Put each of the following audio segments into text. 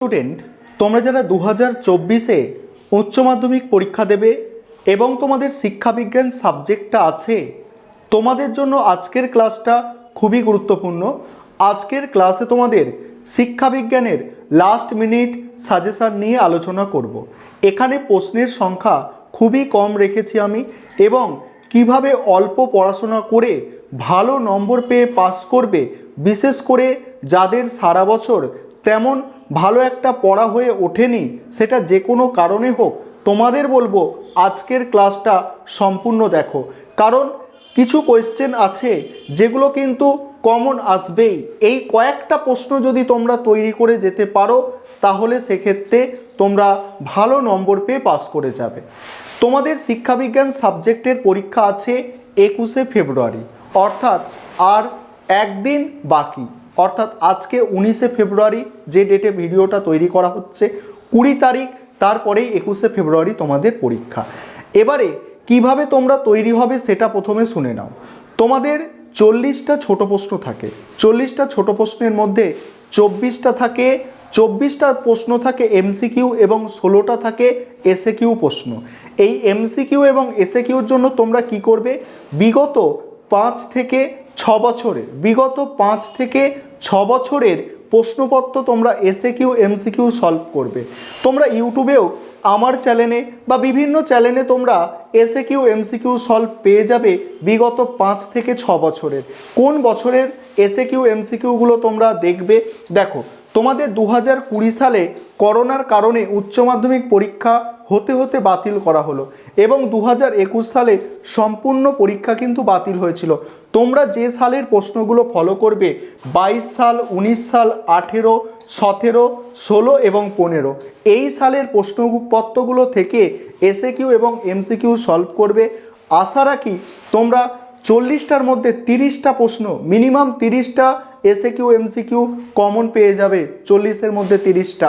Student তোমরা যারা দু হাজার চব্বিশে উচ্চ মাধ্যমিক পরীক্ষা দেবে এবং তোমাদের শিক্ষাবিজ্ঞান সাবজেক্টটা আছে, তোমাদের জন্য আজকের ক্লাসটা খুবই গুরুত্বপূর্ণ। আজকের ক্লাসে তোমাদের শিক্ষাবিজ্ঞানের লাস্ট মিনিট সাজেশান নিয়ে আলোচনা করব। এখানে প্রশ্নের সংখ্যা খুবই কম রেখেছি আমি এবং কীভাবে অল্প পড়াশোনা করে ভালো নম্বর পেয়ে পাস করবে, বিশেষ করে যাদের সারা বছর তেমন ভালো একটা পড়া হয়ে ওঠেনি, সেটা যে কোনো কারণে হোক, তোমাদের বলব আজকের ক্লাসটা সম্পূর্ণ দেখো। কারণ কিছু কোয়েশ্চেন আছে, যেগুলো কিন্তু কমন আসবেই। এই কয়েকটা প্রশ্ন যদি তোমরা তৈরি করে যেতে পারো, তাহলে সেক্ষেত্রে তোমরা ভালো নম্বর পেয়ে পাস করে যাবে। তোমাদের শিক্ষাবিজ্ঞান সাবজেক্টের পরীক্ষা আছে একুশে ফেব্রুয়ারি, অর্থাৎ আর একদিন বাকি। অর্থাৎ আজকে উনিশে ফেব্রুয়ারি যে ডেটে ভিডিওটা তৈরি করা হচ্ছে, কুড়ি তারিখ, তারপরেই একুশে ফেব্রুয়ারি তোমাদের পরীক্ষা। এবারে কীভাবে তোমরা তৈরি হবে সেটা প্রথমে শুনে নাও। তোমাদের চল্লিশটা ছোট প্রশ্ন থাকে। চল্লিশটা ছোট প্রশ্নের মধ্যে চব্বিশটা থাকে, চব্বিশটা প্রশ্ন থাকে এমসিকিউ এবং ষোলোটা থাকে এসএ কিউ প্রশ্ন। এই এমসিকিউ এবং এসএ কিউর জন্য তোমরা কি করবে? বিগত পাঁচ থেকে ছ বছরে, বিগত পাঁচ থেকে ছ বছরের প্রশ্নপত্র তোমরা এসএ কিউ এমসিকিউ সলভ করবে। তোমরা ইউটিউবেও আমার চ্যানেলে বা বিভিন্ন চ্যানেলে তোমরা এসএ কিউ এমসিকিউ সলভ পেয়ে যাবে বিগত পাঁচ থেকে ছ বছরের। কোন বছরের এসএ কিউ এমসিকিউগুলো তোমরা দেখবে? দেখো, তোমাদের দু হাজার কুড়ি সালে করোনার কারণে উচ্চ মাধ্যমিক পরীক্ষা হতে হতে বাতিল করা হলো। এবং দু হাজার একুশ সালে সম্পূর্ণ পরীক্ষা কিন্তু বাতিল হয়েছিল। তোমরা যে সালের প্রশ্নগুলো ফলো করবে, বাইশ সাল, উনিশ সাল, আঠেরো, সতেরো, ষোলো এবং পনেরো, এই সালের প্রশ্নপত্রগুলো থেকে এসএ কিউ এবং এমসিকিউ সলভ করবে। আশা রাখি তোমরা চল্লিশটার মধ্যে তিরিশটা প্রশ্ন মিনিমাম তিরিশটা এসএ কিউ এমসিকিউ কমন পেয়ে যাবে, চল্লিশের মধ্যে তিরিশটা।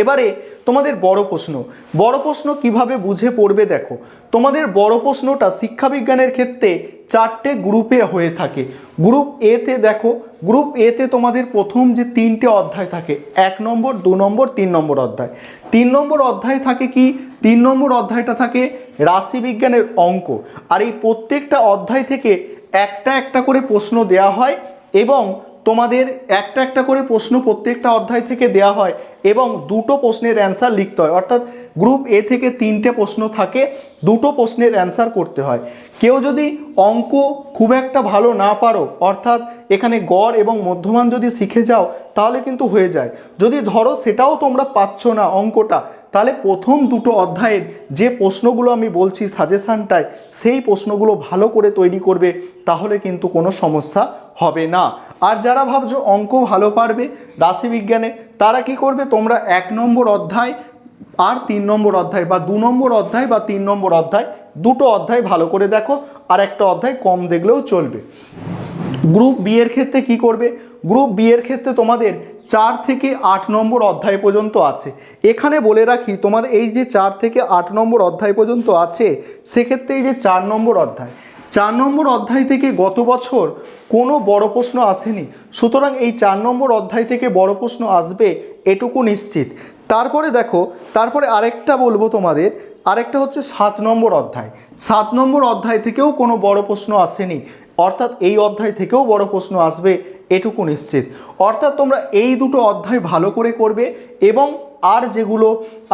এবারে তোমাদের বড় প্রশ্ন বড় প্রশ্ন কীভাবে বুঝে পড়বে দেখো, তোমাদের বড় প্রশ্নটা শিক্ষাবিজ্ঞানের ক্ষেত্রে চারটে গ্রুপে হয়ে থাকে। গ্রুপ এতে দেখো গ্রুপ এতে তোমাদের প্রথম যে তিনটে অধ্যায় থাকে, এক নম্বর, দু নম্বর, তিন নম্বর অধ্যায়। তিন নম্বর অধ্যায় থাকে কি? তিন নম্বর অধ্যায়টা থাকে রাশিবিজ্ঞানের অঙ্ক। আর এই প্রত্যেকটা অধ্যায় থেকে একটা একটা করে প্রশ্ন দেয়া হয় এবং তোমাদের একটা একটা করে প্রশ্ন প্রত্যেকটা অধ্যায় থেকে দেয়া হয় এবং দুটো প্রশ্নের অ্যান্সার লিখতে হয়। অর্থাৎ গ্রুপ এ থেকে তিনটে প্রশ্ন থাকে, দুটো প্রশ্নের অ্যান্সার করতে হয়। কেউ যদি অঙ্ক খুব একটা ভালো না পারো, অর্থাৎ এখানে গড় এবং মধ্যমান যদি শিখে যাও, তাহলে কিন্তু হয়ে যায়। যদি ধরো সেটাও তোমরা পাচ্ছ না অঙ্কটা, তাহলে প্রথম দুটো অধ্যায়ের যে প্রশ্নগুলো আমি বলছি সাজেশানটায় সেই প্রশ্নগুলো ভালো করে তৈরি করবে, তাহলে কিন্তু কোনো সমস্যা হবে না। আর যারা ভাবছ অঙ্ক ভালো পারবে রাশিবিজ্ঞানে তারা কি করবে? তোমরা এক নম্বর অধ্যায় আর তিন নম্বর অধ্যায় বা দু নম্বর অধ্যায় বা তিন নম্বর অধ্যায় দুটো অধ্যায় ভালো করে দেখো, আর একটা অধ্যায় কম দেখলেও চলবে। গ্রুপ বি এর ক্ষেত্রে কি করবে? গ্রুপ বি এর ক্ষেত্রে তোমাদের চার থেকে আট নম্বর অধ্যায় পর্যন্ত আছে। এখানে বলে রাখি, তোমাদের এই যে চার থেকে আট নম্বর অধ্যায় পর্যন্ত আছে, সেক্ষেত্রে এই যে চার নম্বর অধ্যায় চার নম্বর অধ্যায় থেকে গত বছর কোনো বড় প্রশ্ন আসেনি। সুতরাং এই চার নম্বর অধ্যায় থেকে বড় প্রশ্ন আসবে এটুকু নিশ্চিত। তারপরে দেখো, তারপরে আরেকটা বলব তোমাদের, আরেকটা হচ্ছে সাত নম্বর অধ্যায়। সাত নম্বর অধ্যায় থেকেও কোনো বড় প্রশ্ন আসেনি। অর্থাৎ এই অধ্যায় থেকেও বড় প্রশ্ন আসবে এটুকু নিশ্চিত। অর্থাৎ তোমরা এই দুটো অধ্যায় ভালো করে করবে এবং আর যেগুলো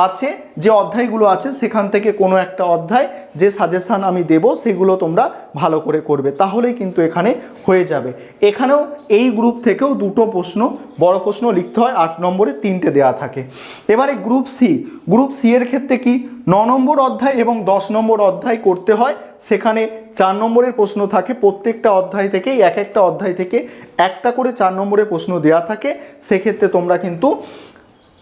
আছে, যে অধ্যায়গুলো আছে, সেখান থেকে কোনো একটা অধ্যায় যে সাজেশান আমি দেব, সেগুলো তোমরা ভালো করে করবে। তাহলেই কিন্তু এখানে হয়ে যাবে। এখানেও এই গ্রুপ থেকেও দুটো প্রশ্ন, বড় প্রশ্ন লিখতে হয়, আট নম্বরে তিনটে দেওয়া থাকে। এবারে গ্রুপ সি গ্রুপ সি এর ক্ষেত্রে কি ন নম্বর অধ্যায় এবং দশ নম্বর অধ্যায় করতে হয়? সেখানে চার নম্বরের প্রশ্ন থাকে, প্রত্যেকটা অধ্যায় থেকেই, এক একটা অধ্যায় থেকে একটা করে চার নম্বরের প্রশ্ন দেওয়া থাকে। সেক্ষেত্রে তোমরা কিন্তু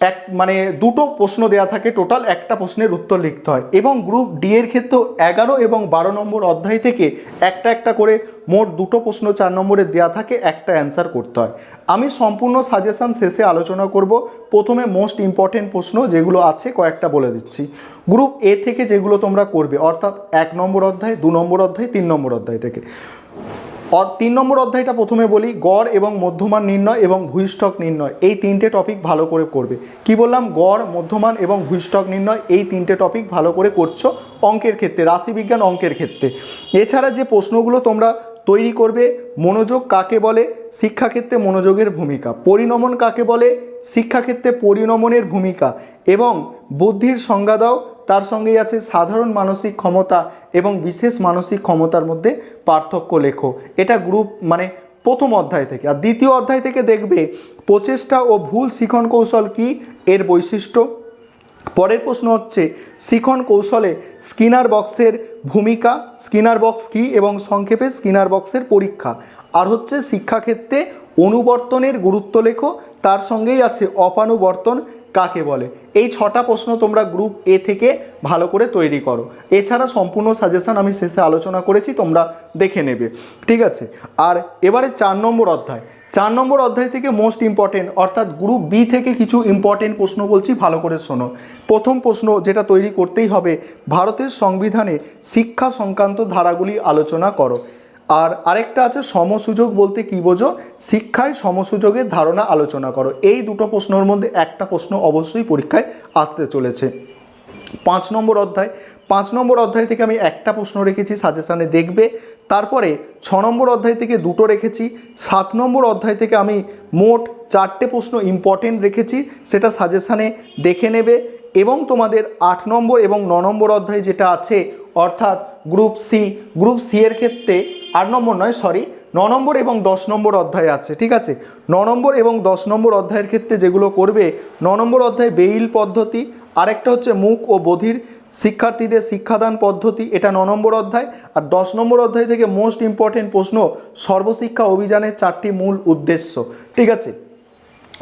এক মানে দুটো প্রশ্ন দেওয়া থাকে, টোটাল একটা প্রশ্নের উত্তর লিখতে হয়। এবং গ্রুপ ডি এর ক্ষেত্রেও এগারো এবং বারো নম্বর অধ্যায় থেকে একটা একটা করে মোট দুটো প্রশ্ন চার নম্বরে দেওয়া থাকে, একটা অ্যান্সার করতে হয়। আমি সম্পূর্ণ সাজেশান শেষে আলোচনা করব। প্রথমে মোস্ট ইম্পর্টেন্ট প্রশ্ন যেগুলো আছে কয়েকটা বলে দিচ্ছি। গ্রুপ এ থেকে যেগুলো তোমরা করবে, অর্থাৎ এক নম্বর অধ্যায়, দু নম্বর অধ্যায়, তিন নম্বর অধ্যায় থেকে। তিন নম্বর অধ্যায়টা প্রথমে বলি, গড় এবং মধ্যমান নির্ণয় এবং ভূইষ্ঠক নির্ণয়। এই তিনটে টপিক ভালো করে করবে। কি বললাম? গড়, মধ্যমান এবং ভূইষ্ঠক নির্ণয়, এই তিনটে টপিক ভালো করে করছ অঙ্কের ক্ষেত্রে, রাশিবিজ্ঞান অঙ্কের ক্ষেত্রে। এছাড়া যে প্রশ্নগুলো তোমরা তৈরি করবে, মনোযোগ কাকে বলে? শিক্ষাক্ষেত্রে মনোযোগের ভূমিকা। পরিণমন কাকে বলে? শিক্ষাক্ষেত্রে পরিণমনের ভূমিকা। এবং বুদ্ধির সংজ্ঞা দাও তার সঙ্গেই আছে সাধারণ মানসিক ক্ষমতা এবং বিশেষ মানসিক ক্ষমতার মধ্যে পার্থক্য লেখো। এটা গ্রুপ মানে প্রথম অধ্যায় থেকে। আর দ্বিতীয় অধ্যায় থেকে দেখবে প্রচেষ্টা ও ভুল শিখন কৌশল কি? এর বৈশিষ্ট্য। পরের প্রশ্ন হচ্ছে, শিখন কৌশলে স্কিনার বক্সের ভূমিকা, স্কিনার বক্স কি এবং সংক্ষেপে স্কিনার বক্সের পরীক্ষা? আর হচ্ছে শিক্ষাক্ষেত্রে অনুবর্তনের গুরুত্ব লেখো। তার সঙ্গেই আছে অপানুবর্তন কাকে বলে? এই ছটা প্রশ্ন তোমরা গ্রুপ এ থেকে ভালো করে তৈরি করো। এছাড়া সম্পূর্ণ সাজেশন আমি শেষে আলোচনা করেছি, তোমরা দেখে নেবে। ঠিক আছে? আর এবারে চার নম্বর অধ্যায়। চার নম্বর অধ্যায় থেকে মোস্ট ইম্পর্টেন্ট অর্থাৎ গ্রুপ বি থেকে কিছু ইম্পর্টেন্ট প্রশ্ন বলছি, ভালো করে শোনো। প্রথম প্রশ্ন যেটা তৈরি করতেই হবে, ভারতের সংবিধানে শিক্ষা সংক্রান্ত ধারাগুলি আলোচনা করো। আর আরেকটা আছে সমসুযোগ বলতে কী বোঝো? শিক্ষায় সমসুযোগের ধারণা আলোচনা করো। এই দুটো প্রশ্নের মধ্যে একটা প্রশ্ন অবশ্যই পরীক্ষায় আসতে চলেছে। পাঁচ নম্বর অধ্যায়। পাঁচ নম্বর অধ্যায় থেকে আমি একটা প্রশ্ন রেখেছি, সাজেশানে দেখবে। তারপরে ছ নম্বর অধ্যায় থেকে দুটো রেখেছি। সাত নম্বর অধ্যায় থেকে আমি মোট চারটে প্রশ্ন ইম্পর্টেন্ট রেখেছি। সেটা সাজেশানে দেখে নেবে। এবং তোমাদের আট নম্বর এবং ন নম্বর অধ্যায় যেটা আছে, অর্থাৎ গ্রুপ সি গ্রুপ সি এর ক্ষেত্রে আট নম্বর নয় সরি ন নম্বর এবং দশ নম্বর অধ্যায় আছে, ঠিক আছে? ন নম্বর এবং দশ নম্বর অধ্যায়ের ক্ষেত্রে যেগুলো করবে, ন নম্বর অধ্যায় বেইল পদ্ধতি, আরেকটা হচ্ছে মুখ ও বধির শিক্ষার্থীদের শিক্ষাদান পদ্ধতি, এটা ন নম্বর অধ্যায়। আর দশ নম্বর অধ্যায় থেকে মোস্ট ইম্পর্টেন্ট প্রশ্ন, সর্বশিক্ষা অভিযানের চারটি মূল উদ্দেশ্য, ঠিক আছে?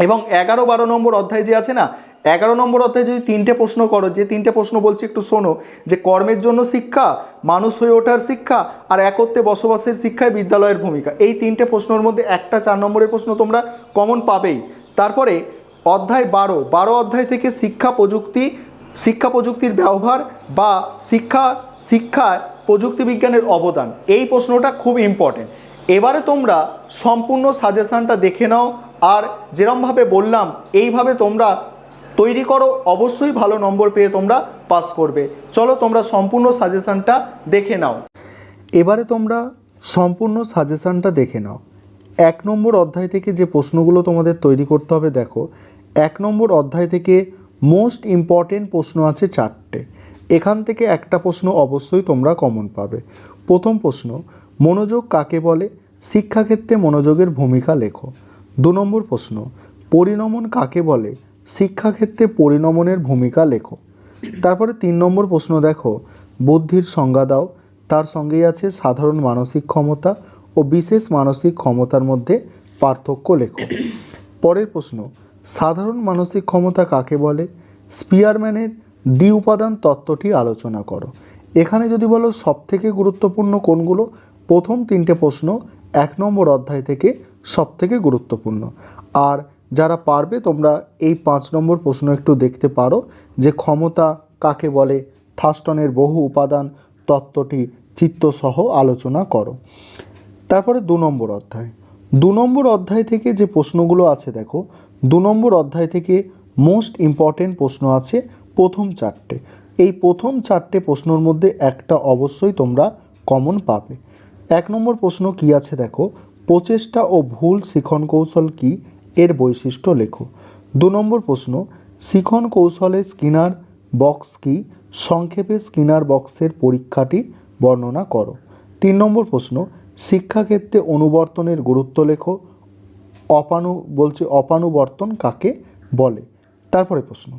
এবং এগারো বারো নম্বর অধ্যায় যে আছে না এগারো নম্বর অধ্যায়ে যদি তিনটে প্রশ্ন করো, যে তিনটে প্রশ্ন বলছি একটু শোনো, যে কর্মের জন্য শিক্ষা, মানুষ হয়ে ওঠার শিক্ষা আর একত্রে বসবাসের শিক্ষায় বিদ্যালয়ের ভূমিকা। এই তিনটে প্রশ্নের মধ্যে একটা চার নম্বরের প্রশ্ন তোমরা কমন পাবেই। তারপরে অধ্যায় বারো বারো অধ্যায় থেকে শিক্ষা প্রযুক্তি, শিক্ষা প্রযুক্তির ব্যবহার বা শিক্ষা শিক্ষা প্রযুক্তি বিজ্ঞানের অবদান, এই প্রশ্নটা খুব ইম্পর্টেন্ট এবারে তোমরা সম্পূর্ণ সাজেশানটা দেখে নাও, আর যেরমভাবে বললাম, এইভাবে তোমরা তৈরি করো, অবশ্যই ভালো নম্বর পেয়ে তোমরা পাস করবে। চলো তোমরা সম্পূর্ণ সাজেশানটা দেখে নাও। এবারে তোমরা সম্পূর্ণ সাজেশানটা দেখে নাও। এক নম্বর অধ্যায় থেকে যে প্রশ্নগুলো তোমাদের তৈরি করতে হবে, দেখো, এক নম্বর অধ্যায় থেকে মোস্ট ইম্পর্টেন্ট প্রশ্ন আছে চারটে। এখান থেকে একটা প্রশ্ন অবশ্যই তোমরা কমন পাবে। প্রথম প্রশ্ন, মনোযোগ কাকে বলে? শিক্ষাক্ষেত্রে মনোযোগের ভূমিকা লেখো। দু নম্বর প্রশ্ন, পরিণমন কাকে বলে? শিক্ষাক্ষেত্রে পরিণমনের ভূমিকা লেখো। তারপরে তিন নম্বর প্রশ্ন দেখো, বুদ্ধির সংজ্ঞা দাও। তার সঙ্গেই আছে সাধারণ মানসিক ক্ষমতা ও বিশেষ মানসিক ক্ষমতার মধ্যে পার্থক্য লেখো। পরের প্রশ্ন, সাধারণ মানসিক ক্ষমতা কাকে বলে? স্পিয়ারম্যানের দ্বি উপাদান তত্ত্বটি আলোচনা করো। এখানে যদি বলো সবথেকে গুরুত্বপূর্ণ কোনগুলো, প্রথম তিনটে প্রশ্ন এক নম্বর অধ্যায় থেকে সবথেকে গুরুত্বপূর্ণ। আর যারা পারবে তোমরা এই পাঁচ নম্বর প্রশ্ন একটু দেখতে পারো যে ক্ষমতা কাকে বলে, থাস্টনের বহু উপাদান, তত্ত্বটি চিত্তসহ আলোচনা করো। তারপরে দু নম্বর অধ্যায়। দু নম্বর অধ্যায় থেকে যে প্রশ্নগুলো আছে দেখো, দু নম্বর অধ্যায় থেকে মোস্ট ইম্পর্টেন্ট প্রশ্ন আছে প্রথম চারটে। এই প্রথম চারটে প্রশ্নর মধ্যে একটা অবশ্যই তোমরা কমন পাবে। এক নম্বর প্রশ্ন কি আছে দেখো, প্রচেষ্টা ও ভুল শিখন কৌশল কি এর বৈশিষ্ট্য লেখো। দু নম্বর প্রশ্ন, শিখন কৌশলে স্কিনার বক্স কি? সংক্ষেপে স্কিনার বক্সের পরীক্ষাটি বর্ণনা করো। তিন নম্বর প্রশ্ন, শিক্ষাক্ষেত্রে অনুবর্তনের গুরুত্ব লেখো। অপানু, বলছে অপানুবর্তন কাকে বলে? তারপরে প্রশ্ন,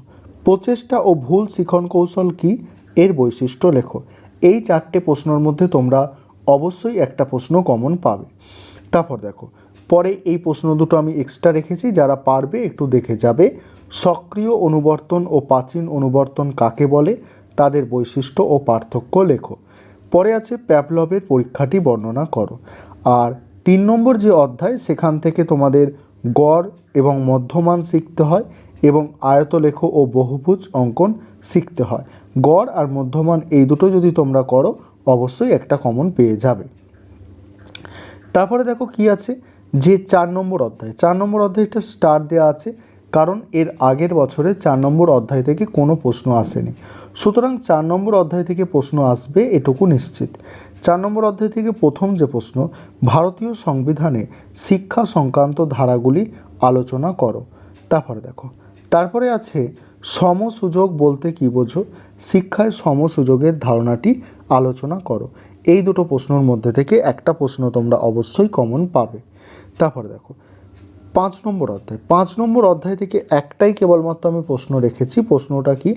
প্রচেষ্টা ও ভুল শিখন কৌশল কি? এর বৈশিষ্ট্য লেখো। এই চারটে প্রশ্নের মধ্যে তোমরা অবশ্যই একটা প্রশ্ন কমন পাবে। তারপর দেখো পরে এই প্রশ্ন দুটো আমি এক্সট্রা রেখেছি, যারা পারবে একটু দেখে যাবে। সক্রিয় অনুবর্তন ও প্রাচীন অনুবর্তন কাকে বলে? তাদের বৈশিষ্ট্য ও পার্থক্য লেখো। পরে আছে প্যাপলবের পরীক্ষাটি বর্ণনা করো। আর তিন নম্বর যে অধ্যায়, সেখান থেকে তোমাদের গড় এবং মধ্যমান শিখতে হয় এবং আয়ত আয়তলেখ ও বহুভুজ অঙ্কন শিখতে হয়। গড় আর মধ্যমান এই দুটো যদি তোমরা করো, অবশ্যই একটা কমন পেয়ে যাবে। তারপরে দেখো কি আছে? যে চার নম্বর অধ্যায়, চার নম্বর অধ্যায়টা স্টার দেওয়া আছে, কারণ এর আগের বছরে চার নম্বর অধ্যায় থেকে কোনো প্রশ্ন আসেনি। সুতরাং চার নম্বর অধ্যায় থেকে প্রশ্ন আসবে এটুকু নিশ্চিত। চার নম্বর অধ্যায় থেকে প্রথম যে প্রশ্ন, ভারতীয় সংবিধানে শিক্ষা সংক্রান্ত ধারাগুলি আলোচনা করো। তারপরে দেখো, তারপরে আছে সমসুযোগ বলতে কি বোঝো? শিক্ষায় সমসুযোগের ধারণাটি আলোচনা করো। এই দুটো প্রশ্নের মধ্যে থেকে একটা প্রশ্ন তোমরা অবশ্যই কমন পাবে। তারপরে দেখো, পাঁচ নম্বর অধ্যায়। পাঁচ নম্বর অধ্যায় থেকে একটাই কেবলমাত্র আমি প্রশ্ন রেখেছি। প্রশ্নটা কি?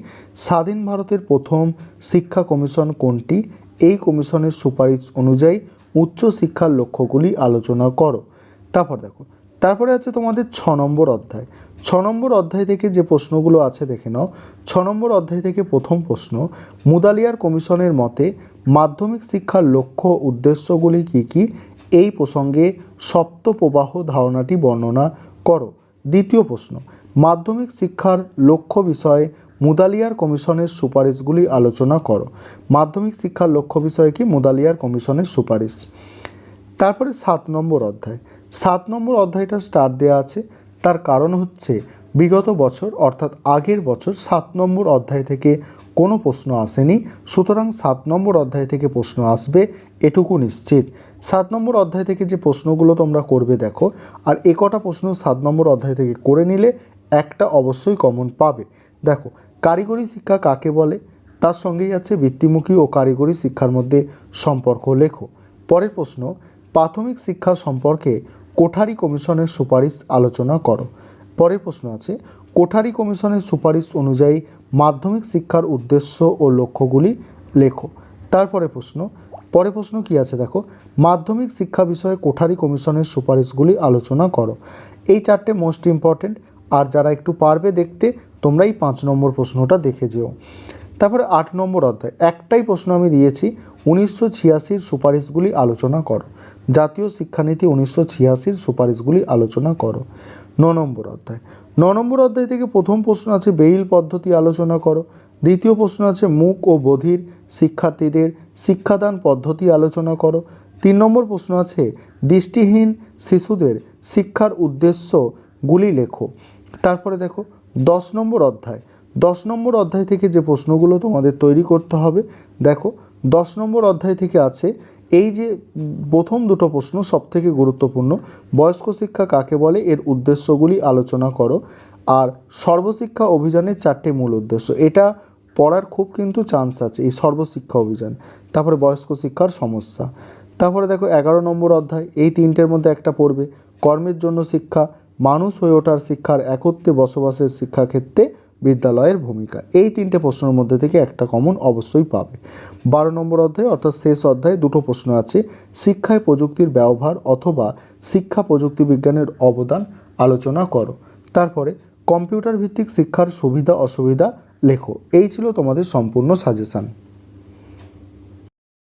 স্বাধীন ভারতের প্রথম শিক্ষা কমিশন কোনটি? এই কমিশনের সুপারিশ অনুযায়ী উচ্চ শিক্ষার লক্ষ্যগুলি আলোচনা করো। তারপর দেখো, তারপরে আছে তোমাদের ছ নম্বর অধ্যায়। ছ নম্বর অধ্যায় থেকে যে প্রশ্নগুলো আছে দেখে নাও। ছ নম্বর অধ্যায় থেকে প্রথম প্রশ্ন, মুদালিয়ার কমিশনের মতে মাধ্যমিক শিক্ষার লক্ষ্য উদ্দেশ্যগুলি কী কী? এই প্রসঙ্গে সপ্ত প্রবাহ ধারণাটি বর্ণনা করো। দ্বিতীয় প্রশ্ন, মাধ্যমিক শিক্ষার লক্ষ্য বিষয়ে মুদালিয়ার কমিশনের সুপারিশগুলি আলোচনা করো। মাধ্যমিক শিক্ষার লক্ষ্য বিষয়ে কি মুদালিয়ার কমিশনের সুপারিশ? তারপরে সাত নম্বর অধ্যায়। সাত নম্বর অধ্যায়টা স্টার দেওয়া আছে। তার কারণ হচ্ছে বিগত বছর, অর্থাৎ আগের বছর সাত নম্বর অধ্যায় থেকে কোনো প্রশ্ন আসেনি। সুতরাং সাত নম্বর অধ্যায় থেকে প্রশ্ন আসবে, এটুকু নিশ্চিত। সাত নম্বর অধ্যায় থেকে যে প্রশ্নগুলো তোমরা করবে দেখো, আর এ কটা প্রশ্ন সাত নম্বর অধ্যায় থেকে করে নিলে একটা অবশ্যই কমন পাবে। দেখো, কারিগরি শিক্ষা কাকে বলে? তার সঙ্গেই আছে বৃত্তিমুখী ও কারিগরি শিক্ষার মধ্যে সম্পর্ক। লেখো, পরের প্রশ্ন, প্রাথমিক শিক্ষা সম্পর্কে কোঠারি কমিশনের সুপারিশ আলোচনা করো। পরের প্রশ্ন আছে, কোঠারি কমিশনের সুপারিশ অনুযায়ী মাধ্যমিক শিক্ষার উদ্দেশ্য ও লক্ষ্যগুলি লেখো। তারপরে প্রশ্ন পরে প্রশ্ন কি আছে দেখো, মাধ্যমিক শিক্ষা বিষয়ে কোঠারি কমিশনের সুপারিশগুলি আলোচনা করো। এই চারটে মোস্ট ইম্পর্ট্যান্ট আর যারা একটু পারবে দেখতে তোমরা এই পাঁচ নম্বর প্রশ্নটা দেখে যেও। তারপরে আট নম্বর অধ্যায়, একটাই প্রশ্ন আমি দিয়েছি, উনিশশো ছিয়াশির সুপারিশগুলি আলোচনা করো। জাতীয় শিক্ষানীতি উনিশশো ছিয়াশির সুপারিশগুলি আলোচনা করো। ন নম্বর অধ্যায়। ন নম্বর অধ্যায় থেকে প্রথম প্রশ্ন আছে, বেইল পদ্ধতি আলোচনা করো। দ্বিতীয় প্রশ্ন আছে, মুখ ও বধির শিক্ষার্থীদের শিক্ষাদান পদ্ধতি আলোচনা করো। তিন নম্বর প্রশ্ন আছে, দৃষ্টিহীন শিশুদের শিক্ষার উদ্দেশ্যগুলি লেখো। তারপরে দেখো, দশ নম্বর অধ্যায়। দশ নম্বর অধ্যায় থেকে যে প্রশ্নগুলো তোমাদের তৈরি করতে হবে, দেখো, দশ নম্বর অধ্যায় থেকে আছে এই যে প্রথম দুটো প্রশ্ন সবথেকে গুরুত্বপূর্ণ, বয়স্ক শিক্ষা কাকে বলে, এর উদ্দেশ্যগুলি আলোচনা করো। আর সর্বশিক্ষা অভিযানের চারটে মূল উদ্দেশ্য, এটা পড়ার খুব কিন্তু চান্স আছে, এই সর্বশিক্ষা অভিযান। তারপরে বয়স্ক শিক্ষার সমস্যা। তারপরে দেখো এগারো নম্বর অধ্যায়, এই তিনটের মধ্যে একটা পড়বে, কর্মের জন্য শিক্ষা, মানুষ হয়ে ওঠার শিক্ষার একত্রে বসবাসের শিক্ষাক্ষেত্রে বিদ্যালয়ের ভূমিকা। এই তিনটে প্রশ্নের মধ্যে থেকে একটা কমন অবশ্যই পাবে। বারো নম্বর অধ্যায় অর্থাৎ শেষ অধ্যায়ে দুটো প্রশ্ন আছে, শিক্ষায় প্রযুক্তির ব্যবহার অথবা শিক্ষা প্রযুক্তি বিজ্ঞানের অবদান আলোচনা করো। তারপরে, কম্পিউটার ভিত্তিক শিক্ষার সুবিধা অসুবিধা লেখো। এই ছিল তোমাদের সম্পূর্ণ সাজেশান